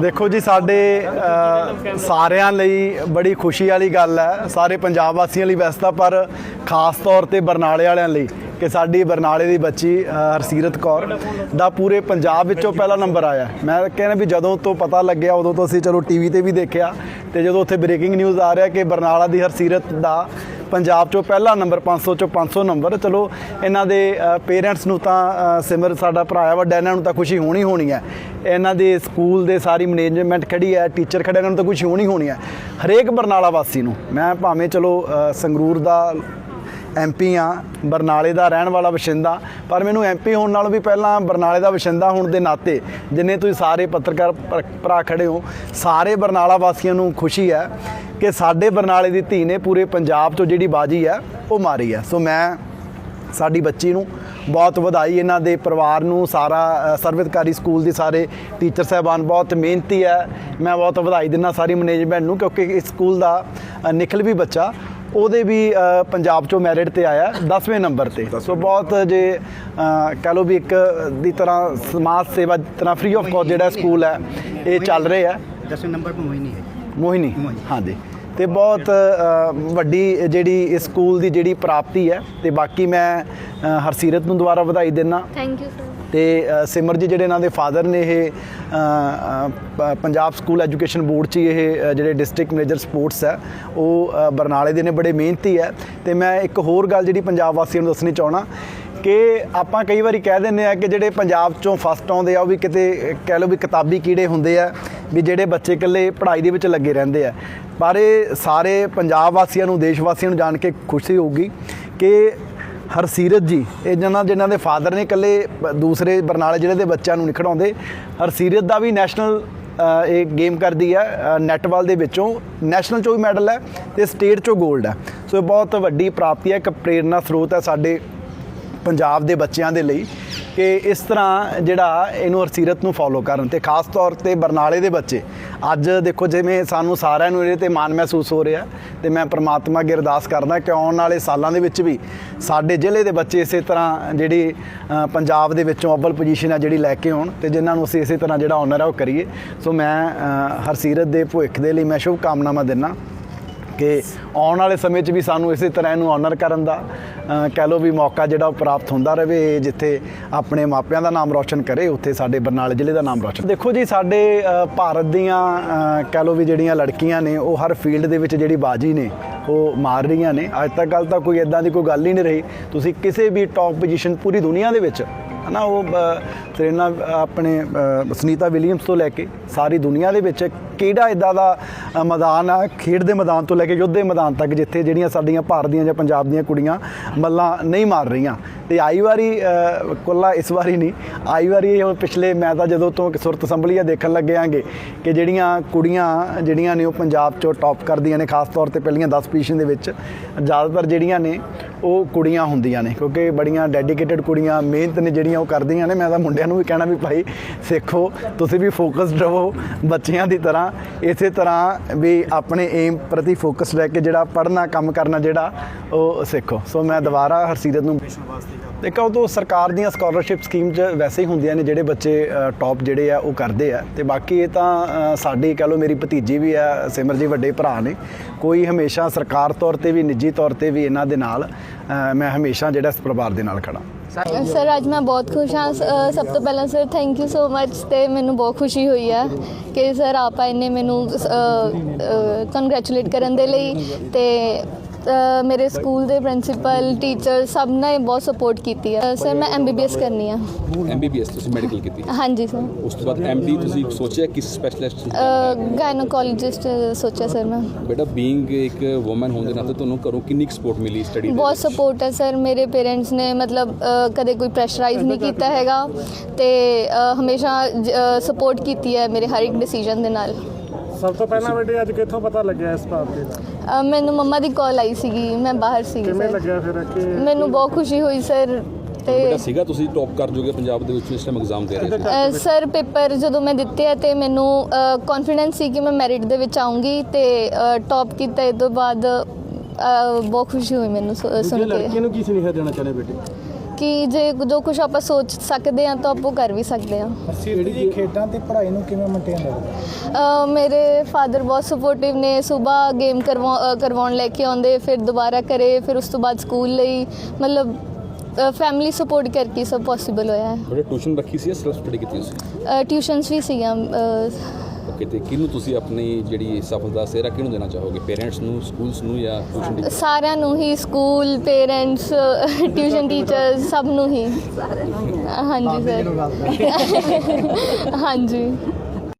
ਦੇਖੋ ਜੀ, ਸਾਡੇ ਸਾਰਿਆਂ ਲਈ ਬੜੀ ਖੁਸ਼ੀ ਵਾਲੀ ਗੱਲ ਹੈ। ਸਾਰੇ ਪੰਜਾਬ ਵਾਸੀਆਂ ਲਈ ਵੈਸੇ ਤਾਂ, ਪਰ ਖਾਸ ਤੌਰ ਤੇ ਬਰਨਾਲੇ ਵਾਲਿਆਂ ਲਈ ਕਿ ਸਾਡੀ ਬਰਨਾਲੇ ਦੀ ਬੱਚੀ ਹਰਸੀਰਤ ਕੌਰ ਦਾ ਪੂਰੇ ਪੰਜਾਬ ਵਿੱਚੋਂ ਪਹਿਲਾ ਨੰਬਰ ਆਇਆ ਮੈਂ ਕਹਿੰਦਾ ਵੀ ਜਦੋਂ ਤੋਂ ਪਤਾ ਲੱਗਿਆ, ਉਦੋਂ ਤੋਂ ਅਸੀਂ ਚਲੋ ਟੀਵੀ ਤੇ ਵੀ ਦੇਖਿਆ ਤੇ ਜਦੋਂ ਉੱਥੇ ਬ੍ਰੇਕਿੰਗ ਨਿਊਜ਼ ਆ ਰਿਹਾ ਕਿ ਬਰਨਾਲਾ ਦੀ ਹਰਸੀਰਤ ਦਾ ਪੰਜਾਬ ਚੋਂ ਪਹਿਲਾ ਨੰਬਰ 500 ਚੋਂ 500 ਨੰਬਰ। ਚਲੋ, ਇਹਨਾਂ ਦੇ ਪੇਰੈਂਟਸ ਨੂੰ ਤਾਂ ਸਿਮਰ ਸਾਡਾ ਭਰਾ ਵੱਡਾ ਇਹਨਾਂ ਨੂੰ ਤਾਂ ਖੁਸ਼ੀ ਹੋਣੀ ਹੋਣੀ ਹੈ ਇਹਨਾਂ ਦੇ ਸਕੂਲ ਦੇ ਸਾਰੀ ਮੈਨੇਜਮੈਂਟ ਖੜੀ ਹੈ ਟੀਚਰ ਖੜੇ, ਇਹਨਾਂ ਨੂੰ ਤਾਂ ਖੁਸ਼ੀ ਹੋਣੀ ਹੋਣੀ ਹੈ ਹਰੇਕ ਬਰਨਾਲਾ ਵਾਸੀ ਨੂੰ, ਮੈਂ ਭਾਵੇਂ ਚਲੋ ਸੰਗਰੂਰ ਦਾ ਐਮਪੀ ਆ ਬਰਨਾਲੇ ਦਾ ਰਹਿਣ ਵਾਲਾ ਵਸਿੰਦਾ। ਪਰ ਮੈਨੂੰ ਐਮਪੀ ਹੋਣ ਨਾਲੋਂ ਵੀ ਪਹਿਲਾਂ ਬਰਨਾਲੇ ਦਾ ਵਸਿੰਦਾ ਹੋਣ ਦੇ ਨਾਤੇ ਜਿੰਨੇ ਤੁਸੀਂ ਸਾਰੇ ਪੱਤਰਕਾਰ ਭਰ- ਭਰਾ ਖੜੇ ਹੋ ਸਾਰੇ ਬਰਨਾਲਾ ਵਾਸੀਆਂ ਨੂੰ ਖੁਸ਼ੀ ਹੈ ਕਿ ਸਾਡੇ ਬਰਨਾਲੇ ਦੀ ਧੀ ਨੇ ਪੂਰੇ ਪੰਜਾਬ ਤੋਂ ਜਿਹੜੀ ਬਾਜੀ ਹੈ ਉਹ ਮਾਰੀ ਹੈ। ਸੋ ਮੈਂ ਸਾਡੀ ਬੱਚੀ ਨੂੰ ਬਹੁਤ ਵਧਾਈ ਇਹਨਾਂ ਦੇ ਪਰਿਵਾਰ ਨੂੰ ਸਾਰਾ ਅ, ਸਰਵਿਤਕਾਰੀ ਸਕੂਲ ਦੇ ਸਾਰੇ ਟੀਚਰ ਸਾਹਿਬਾਨ ਬਹੁਤ ਮਿਹਨਤੀ ਹੈ। ਮੈਂ ਬਹੁਤ ਵਧਾਈ ਦਿੰਦਾ ਸਾਰੀ ਮੈਨੇਜਮੈਂਟ ਨੂੰ ਕਿਉਂਕਿ ਇਸ ਸਕੂਲ ਦਾ ਨਿਖਲ ਵੀ ਬੱਚਾ ਉਹਦੇ ਵੀ ਪੰਜਾਬ ਚੋਂ ਮੈਰਿਟ ਤੇ ਆਇਆ 10ਵੇਂ ਨੰਬਰ ਤੇ। ਸੋ ਬਹੁਤ ਜੇ ਕਹ ਲਓ ਵੀ ਇੱਕ ਦੀ ਤਰ੍ਹਾਂ ਸਮਾਜ ਸੇਵਾ ਤਰ੍ਹਾਂ ਫ੍ਰੀ ਆਫ ਕਾਸਟ ਜਿਹੜਾ ਸਕੂਲ ਹੈ ਇਹ ਚੱਲ ਰਿਹਾ ਹੈ। ਦਸਵੇਂ ਨੰਬਰ ਪਰ ਮੋਹਿਨੀ ਹੈ। ਮੋਹਿਨੀ। ਮੋਹਿਨੀ। ਹਾਂਜੀ ਤੇ ਬਹੁਤ ਵੱਡੀ ਜਿਹੜੀ ਇਸ ਸਕੂਲ ਦੀ ਜਿਹੜੀ ਪ੍ਰਾਪਤੀ ਹੈ ਤੇ ਬਾਕੀ ਮੈਂ ਹਰਸੀਰਤ ਨੂੰ ਦੁਬਾਰਾ ਵਧਾਈ ਦਿੰਦਾ ਥੈਂਕ ਯੂ ਸਰ ਤੇ ਸਿਮਰ ਜੀ ਜਿਹੜੇ ਇਹਨਾਂ ਦੇ ਫਾਦਰ ਨੇ ਇਹ ਪੰਜਾਬ ਸਕੂਲ ਐਜੂਕੇਸ਼ਨ ਬੋਰਡ 'ਚ ਇਹ ਜਿਹੜੇ ਡਿਸਟ੍ਰਿਕਟ ਮੈਨੇਜਰ ਸਪੋਰਟਸ ਹੈ ਉਹ ਬਰਨਾਲੇ ਦੇ ਨੇ ਬੜੇ ਮਿਹਨਤੀ ਹੈ। ਤੇ ਮੈਂ ਇੱਕ ਹੋਰ ਗੱਲ ਜਿਹੜੀ ਪੰਜਾਬ ਵਾਸੀਆਂ ਨੂੰ ਦੱਸਣੀ ਚਾਹਣਾ ਕਿ ਆਪਾਂ ਕਈ ਵਾਰੀ ਕਹਿ ਦਿੰਦੇ ਆ ਕਿ ਜਿਹੜੇ ਪੰਜਾਬ ਚੋਂ ਫਸਟ ਆਉਂਦੇ ਆ ਉਹ ਵੀ ਕਿਤੇ ਕਹਿ ਲਓ ਵੀ ਕਿਤਾਬੀ ਕੀੜੇ ਹੁੰਦੇ ਆ ਵੀ ਜਿਹੜੇ ਬੱਚੇ ਇਕੱਲੇ ਪੜ੍ਹਾਈ ਦੇ ਵਿੱਚ ਲੱਗੇ ਰਹਿੰਦੇ ਆ। ਪਰ ਇਹ ਸਾਰੇ ਪੰਜਾਬ ਵਾਸੀਆਂ ਨੂੰ ਦੇਸ਼ ਵਾਸੀਆਂ ਨੂੰ ਜਾਣ ਕੇ ਖੁਸ਼ੀ ਹੋਊਗੀ ਕਿ ਹਰਸੀਰਤ ਜੀ ਇਹ ਜਿਹਨਾਂ ਜਿਨ੍ਹਾਂ ਦੇ ਫਾਦਰ ਨੇ ਇਕੱਲੇ ਦੂਸਰੇ ਬਰਨਾਲੇ ਜ਼ਿਲ੍ਹੇ ਦੇ ਬੱਚਿਆਂ ਨੂੰ ਨਹੀਂ ਖਿਡਾਉਂਦੇ ਹਰਸੀਰਤ ਦਾ ਵੀ ਨੈਸ਼ਨਲ ਇਹ ਗੇਮ ਕਰਦੀ ਹੈ ਅ, ਨੈਟਬਾਲ ਦੇ ਵਿੱਚੋਂ। ਨੈਸ਼ਨਲ ਚੋਂ ਵੀ ਮੈਡਲ ਹੈ ਤੇ ਸਟੇਟ ਚੋਂ 골ਡ ਹੈ। ਸੋ ਇਹ ਬਹੁਤ ਵੱਡੀ ਪ੍ਰਾਪਤੀ ਹੈ ਇੱਕ ਪ੍ਰੇਰਨਾ ਸਰੋਤ ਹੈ ਸਾਡੇ ਪੰਜਾਬ ਦੇ ਬੱਚਿਆਂ ਦੇ ਲਈ। ਕਿ ਇਸ ਤਰ੍ਹਾਂ ਜਿਹੜਾ ਇਹਨੂੰ ਹਰਸੀਰਤ ਨੂੰ ਫੋਲੋ ਕਰਨ ਤੇ ਖਾਸ ਤੌਰ ਤੇ ਬਰਨਾਲੇ ਦੇ ਬੱਚੇ। ਅੱਜ ਦੇਖੋ ਜਿਵੇਂ ਸਾਨੂੰ ਸਾਰਿਆਂ ਨੂੰ ਇਹਦੇ ਤੇ ਮਾਣ ਮਹਿਸੂਸ ਹੋ ਰਿਹਾ ਤੇ ਮੈਂ ਪ੍ਰਮਾਤਮਾ ਅੱਗੇ ਅਰਦਾਸ ਕਰਦਾ ਕਿ ਆਉਣ ਵਾਲੇ ਸਾਲਾਂ ਦੇ ਵਿੱਚ ਵੀ ਸਾਡੇ ਜ਼ਿਲ੍ਹੇ ਦੇ ਬੱਚੇ ਇਸੇ ਤਰ੍ਹਾਂ ਜਿਹੜੀ ਪੰਜਾਬ ਦੇ ਵਿੱਚੋਂ ਅਵਲ ਪੋਜੀਸ਼ਨ ਆ ਜਿਹੜੀ ਲੈ ਕੇ ਆਉਣ ਤੇ ਜਿਨ੍ਹਾਂ ਨੂੰ ਅਸੀਂ ਇਸੇ ਤਰ੍ਹਾਂ ਜਿਹੜਾ ਆਨਰ ਆ ਉਹ ਕਰੀਏ। ਸੋ ਮੈਂ ਹਰਸੀਰਤ ਦੇ ਭਵਿੱਖ ਦੇ ਲਈ ਮੈਂ ਸ਼ੁਭ ਕਾਮਨਾਵਾਂ ਦਿੰਦਾ। ਕਿ ਆਉਣ ਵਾਲੇ ਸਮੇਂ 'ਚ ਵੀ ਸਾਨੂੰ ਇਸੇ ਤਰ੍ਹਾਂ ਇਹਨੂੰ ਆਨਰ ਕਰਨ ਦਾ ਕਹਿ ਲਓ ਵੀ ਮੌਕਾ ਜਿਹੜਾ ਉਹ ਪ੍ਰਾਪਤ ਹੁੰਦਾ ਰਹੇ ਜਿੱਥੇ ਆਪਣੇ ਮਾਪਿਆਂ ਦਾ ਨਾਮ ਰੌਸ਼ਨ ਕਰੇ ਉੱਥੇ ਸਾਡੇ ਬਰਨਾਲੇ ਜ਼ਿਲ੍ਹੇ ਦਾ ਨਾਮ ਰੌਸ਼ਨ ਦੇਖੋ ਜੀ ਸਾਡੇ ਭਾਰਤ ਦੀਆਂ ਕਹਿ ਲਓ ਵੀ ਜਿਹੜੀਆਂ ਲੜਕੀਆਂ ਨੇ ਉਹ ਹਰ ਫੀਲਡ ਦੇ ਵਿੱਚ ਜਿਹੜੀ ਬਾਜੀ ਨੇ ਉਹ ਮਾਰ ਰਹੀਆਂ ਨੇ। ਅੱਜ ਤੱਕ ਗੱਲ ਤਾਂ ਕੋਈ ਇਦਾਂ ਦੀ ਕੋਈ ਗੱਲ ਹੀ ਨਹੀਂ ਰਹੀ। ਤੁਸੀਂ ਕਿਸੇ ਵੀ ਟੌਪ ਪੋਜੀਸ਼ਨ ਪੂਰੀ ਦੁਨੀਆ ਦੇ ਵਿੱਚ ਹਨਾ ਉਹ ਅ, ਆਪਣੇ ਸੁਨੀਤਾ ਵਿਲੀਅਮਸ ਤੋਂ ਲੈ ਕੇ ਸਾਰੀ ਦੁਨੀਆ ਦੇ ਵਿੱਚ ਕਿਹੜਾ ਇਦਾਂ ਦਾ ਮੈਦਾਨ ਆ? ਖੇਡ ਦੇ ਮੈਦਾਨ ਤੋਂ ਲੈ ਕੇ ਯੁੱਧ ਦੇ ਮੈਦਾਨ ਤੱਕ ਜਿੱਥੇ ਜਿਹੜੀਆਂ ਸਾਡੀਆਂ ਭਾਰਤ ਦੀਆਂ ਜਾਂ ਪੰਜਾਬ ਦੀਆਂ ਕੁੜੀਆਂ ਮੱਲਾਂ ਨਹੀਂ ਮਾਰ ਰਹੀਆਂ। ਤੇ ਆਈ ਵਾਰੀ ਕੁੱਲਾ ਇਸ ਵਾਰੀ ਨਹੀਂ। ਆਈ ਵਾਰੀ ਹੁਣ ਪਿਛਲੇ, ਮੈਂ ਤਾਂ ਜਦੋਂ ਤੋਂ ਸੁਰਤ ਸੰਭਲੀਆ ਦੇਖਣ ਲੱਗਿਆਂਗੇ ਕਿ ਜਿਹੜੀਆਂ ਕੁੜੀਆਂ, ਜਿਹੜੀਆਂ ਨੇ ਉਹ ਪੰਜਾਬ ਚੋਂ ਟੌਪ ਕਰਦੀਆਂ ਨੇ, ਖਾਸ ਤੌਰ ਤੇ ਪਹਿਲੀਆਂ 10 ਪੋਜੀਸ਼ਨ ਦੇ ਵਿੱਚ, ਜ਼ਿਆਦਾਤਰ ਜਿਹੜੀਆਂ ਨੇ ਉਹ ਕੁੜੀਆਂ ਹੁੰਦੀਆਂ ਨੇ। ਕਿਉਂਕਿ ਬੜੀਆਂ ਡੈਡੀਕੇਟਿਡ ਕੁੜੀਆਂ, ਮਿਹਨਤ ਨੇ ਜਿਹੜੀਆਂ ਉਹ ਕਰਦੀਆਂ ਨੇ। ਮੈਂ ਤਾਂ ਮੁੰਡਿਆਂ ਨੂੰ ਵੀ ਕਹਿਣਾ ਵੀ ਭਾਈ, ਸਿੱਖੋ, ਤੁਸੀਂ ਵੀ ਫੋਕਸਡ ਰਹੋ ਬੱਚਿਆਂ ਦੀ ਤਰ੍ਹਾਂ। ਇਸੇ ਤਰ੍ਹਾਂ ਵੀ ਆਪਣੇ ਏਮ ਪ੍ਰਤੀ ਫੋਕਸ ਲੈ ਕੇ ਜਿਹੜਾ ਪੜ੍ਹਨਾ, ਕੰਮ ਕਰਨਾ ਜਿਹੜਾ ਉਹ ਸਿੱਖੋ। ਸੋ ਮੈਂ ਦੁਬਾਰਾ ਹਰਸੀਰਤ ਨੂੰ ਦੇਖੋ, ਉਹ ਤੋਂ ਸਰਕਾਰ ਦੀਆਂ ਸਕਾਲਰਸ਼ਿਪ ਸਕੀਮ 'ਚ ਵੈਸੇ ਹੀ ਹੁੰਦੀਆਂ ਨੇ ਜਿਹੜੇ ਬੱਚੇ ਟੌਪ ਜਿਹੜੇ ਆ, ਉਹ ਕਰਦੇ ਆ। ਤੇ ਬਾਕੀ ਇਹ ਤਾਂ ਸਾਡੀ ਕਹ ਲਓ ਮੇਰੀ ਭਤੀਜੀ ਵੀ ਆ ਸਿਮਰ ਜੀ ਵੱਡੇ ਭਰਾ ਨੇ। ਕੋਈ ਹਮੇਸ਼ਾ ਸਰਕਾਰ ਤੌਰ ਤੇ ਵੀ, ਨਿੱਜੀ ਤੌਰ ਤੇ ਵੀ ਇਹਨਾਂ ਦੇ ਨਾਲ ਮੈਂ ਹਮੇਸ਼ਾ ਜਿਹੜਾ ਇਸ ਪਰਿਵਾਰ ਦੇ ਨਾਲ ਖੜਾ ਸਰ ਅੱਜ ਮੈਂ ਬਹੁਤ ਖੁਸ਼ ਹਾਂ। ਅ, ਸਭ ਤੋਂ ਪਹਿਲਾਂ sir thank you so much ਤੇ ਮੈਨੂੰ ਬਹੁਤ ਖੁਸ਼ੀ ਹੋਈ ਆ ਕਿ ਸਰ ਆਪ ਆਏ ਮੈਨੂੰ ਕੰਗ੍ਰੈਚੁਲੇਟ ਕਰਨ ਦੇ ਲਈ ਤੇ ਮੇਰੇ ਸਕੂਲ ਦੇ ਪ੍ਰਿੰਸੀਪਲ ਟੀਚਰ ਸਭ ਨੇ ਬਹੁਤ ਸਪੋਰਟ ਕੀਤੀ ਹੈ। ਸਰ ਮੈਂ ਐਮਬੀਬੀਐਸ ਕਰਨੀ ਆ। ਐਮਬੀਬੀਐਸ ਤੁਸੀਂ ਮੈਡੀਕਲ ਕੀਤੀ ਹਾਂਜੀ ਸਰ ਉਸ ਤੋਂ ਬਾਅਦ ਐਮਡੀ ਤੁਸੀਂ ਸੋਚਿਆ ਕਿਸ ਸਪੈਸ਼ਲਿਸਟ ਗਾਇਨੋਕੋਲੋਜਿਸਟ ਸੋਚਿਆ ਸਰ ਮੈਂ। ਬੇਟਾ ਬੀਇੰਗ ਇੱਕ ਔਮਨ ਹੋਣ ਦੇ ਨਾਤੇ ਤੁਹਾਨੂੰ ਘਰੋਂ ਕਿੰਨੀ ਸਪੋਰਟ ਮਿਲੀ ਸਟੱਡੀ ਬਹੁਤ ਸਪੋਰਟ ਹੈ ਸਰ ਮੇਰੇ ਪੇਰੈਂਟਸ ਨੇ ਮਤਲਬ ਕਦੇ ਕੋਈ ਪ੍ਰੈਸ਼ਰਾਈਜ਼ ਨਹੀਂ ਕੀਤਾ ਹੈਗਾ ਤੇ ਹਮੇਸ਼ਾ ਸਪੋਰਟ ਕੀਤੀ ਹੈ ਮੇਰੇ ਹਰ ਇੱਕ ਡਿਸੀਜਨ ਦੇ ਨਾਲ। ਸਭ ਤੋਂ ਪਹਿਲਾਂ ਬੇਟੇ ਅੱਜ ਕਿੱਥੋਂ ਪਤਾ ਲੱਗਿਆ ਇਸ ਪ੍ਰਾਪਤੀ ਦਾ ਅ, ਮੈਨੂੰ ਮੰਮਾ ਦੀ ਕਾਲ ਆਈ ਸੀਗੀ ਮੈਂ ਬਾਹਰ ਸੀਗੀ ਕਿਵੇਂ ਸਰ ਲੱਗਿਆ ਫਿਰ ਕਿ ਮੈਨੂੰ ਬਹੁਤ ਖੁਸ਼ੀ ਹੋਈ ਸਰ ਤੇ ਬੇਟਾ ਸੀਗਾ ਤੁਸੀਂ ਟੌਪ ਕਰ ਜੋਗੇ ਪੰਜਾਬ ਦੇ ਵਿੱਚ ਇਸ ਟਾਈਮ ਐਗਜ਼ਾਮ ਦੇ ਰਹੇ ਸੀ। ਅ, ਸਰ ਪੇਪਰ ਜਦੋਂ ਮੈਂ ਦਿੱਤੇ ਆ ਤੇ ਮੈਨੂੰ ਕੌਨਫੀਡੈਂਸ ਸੀ ਕਿ ਮੈਂ ਮੈਰਿਟ ਦੇ ਵਿੱਚ ਆਉਂਗੀ ਤੇ ਟੌਪ ਕੀਤਾ ਇਹ ਤੋਂ ਬਾਅਦ ਅ, ਬਹੁਤ ਖੁਸ਼ੀ ਹੋਈ ਮੈਨੂੰ ਸੁ- ਸੁਣ ਕੇ। ਨੂੰ ਕੀ ਸੁਨੇਹਾ ਦੇਣਾ ਚਾਹੁੰਦੇ ਬੇਟੇ? ਕਿ ਜੇ ਜੋ ਕੁਝ ਆਪਾਂ ਸੋਚ ਸਕਦੇ ਹਾਂ ਤਾਂ ਆਪਾਂ ਉਹ ਕਰ ਵੀ ਸਕਦੇ ਹਾਂ। ਸਿਰਫ ਜੀ ਖੇਡਾਂ ਤੇ ਪੜ੍ਹਾਈ ਨੂੰ ਕਿਵੇਂ ਮੇਨਟੇਨ ਰੱਖਦੇ ਅ, ਮੇਰੇ ਫਾਦਰ ਬਹੁਤ ਸਪੋਰਟਿਵ ਨੇ ਸਵੇਰ ਗੇਮ ਕਰਵਾ ਅ, ਕਰਵਾਉਣ ਲੈ ਕੇ ਆਉਂਦੇ ਫਿਰ ਦੁਬਾਰਾ ਕਰੇ ਫਿਰ ਉਸ ਤੋਂ ਬਾਅਦ ਸਕੂਲ ਲਈ ਮਤਲਬ ਫੈਮਿਲੀ ਸਪੋਰਟ ਕਰਕੇ ਹੀ ਸਭ ਪੋਸੀਬਲ ਹੋਇਆ ਹੈ। ਬੜੇ ਟਿਊਸ਼ਨ ਰੱਖੀ ਸੀ ਸੈਲਫ ਸਟੱਡੀ ਕੀਤੀ ਤੁਸੀਂ ਟਿਊਸ਼ਨਸ ਵੀ ਸੀਗੀਆਂ ਅ, ਓਕੇ ਤੇ ਕਿਹਨੂੰ ਤੁਸੀਂ ਆਪਣੀ ਜਿਹੜੀ ਸਫਲਤਾ ਦਾ ਸਿਹਰਾ ਕਿਹਨੂੰ ਦੇਣਾ ਚਾਹੋਗੇ? ਪੇਰੈਂਟਸ ਨੂੰ ਸਕੂਲਸ ਨੂੰ ਜਾਂ ਟਿਊਸ਼ਨ ਟੀਚਰ ਸਾਰਿਆਂ ਨੂੰ ਹੀ ਸਕੂਲ ਪੇਰੈਂਟਸ ਟਿਊਸ਼ਨ ਟੀਚਰਸ ਸਭ ਨੂੰ ਹੀ। ਹਾਂਜੀ ਸਰ ਹਾਂਜੀ।